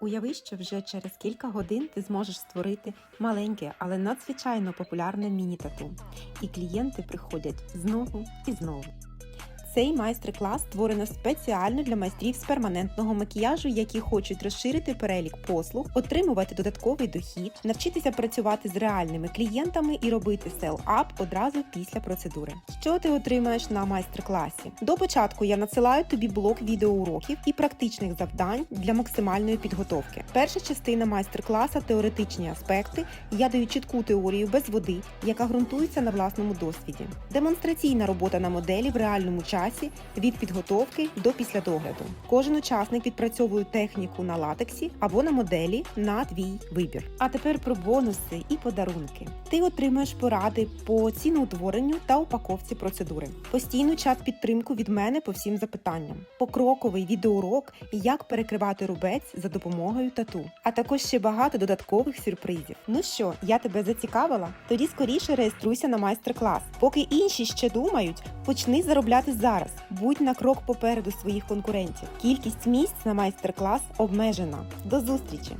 Уяви, що вже через кілька годин ти зможеш створити маленьке, але надзвичайно популярне міні-тату. І клієнти приходять знову і знову. Цей майстер-клас створено спеціально для майстрів з перманентного макіяжу, які хочуть розширити перелік послуг, отримувати додатковий дохід, навчитися працювати з реальними клієнтами і робити сел-ап одразу після процедури. Що ти отримаєш на майстер-класі? До початку я надсилаю тобі блок відеоуроків і практичних завдань для максимальної підготовки. Перша частина майстер-класа теоретичні аспекти. Я даю чітку теорію без води, яка ґрунтується на власному досвіді. Демонстраційна робота на моделі в реальному часі від підготовки до післядогляду. Кожен учасник відпрацьовує техніку на латексі або на моделі на твій вибір. А тепер про бонуси і подарунки. Ти отримаєш поради по ціноутворенню та упаковці процедури. Постійну чат підтримку від мене по всім запитанням. Покроковий відеоурок, як перекривати рубець за допомогою тату, а також ще багато додаткових сюрпризів. Ну що, я тебе зацікавила? Тоді скоріше реєструйся на майстер-клас. Поки інші ще думають, почни заробляти зараз. Будь на крок попереду своїх конкурентів. Кількість місць на майстер-клас обмежена. До зустрічі!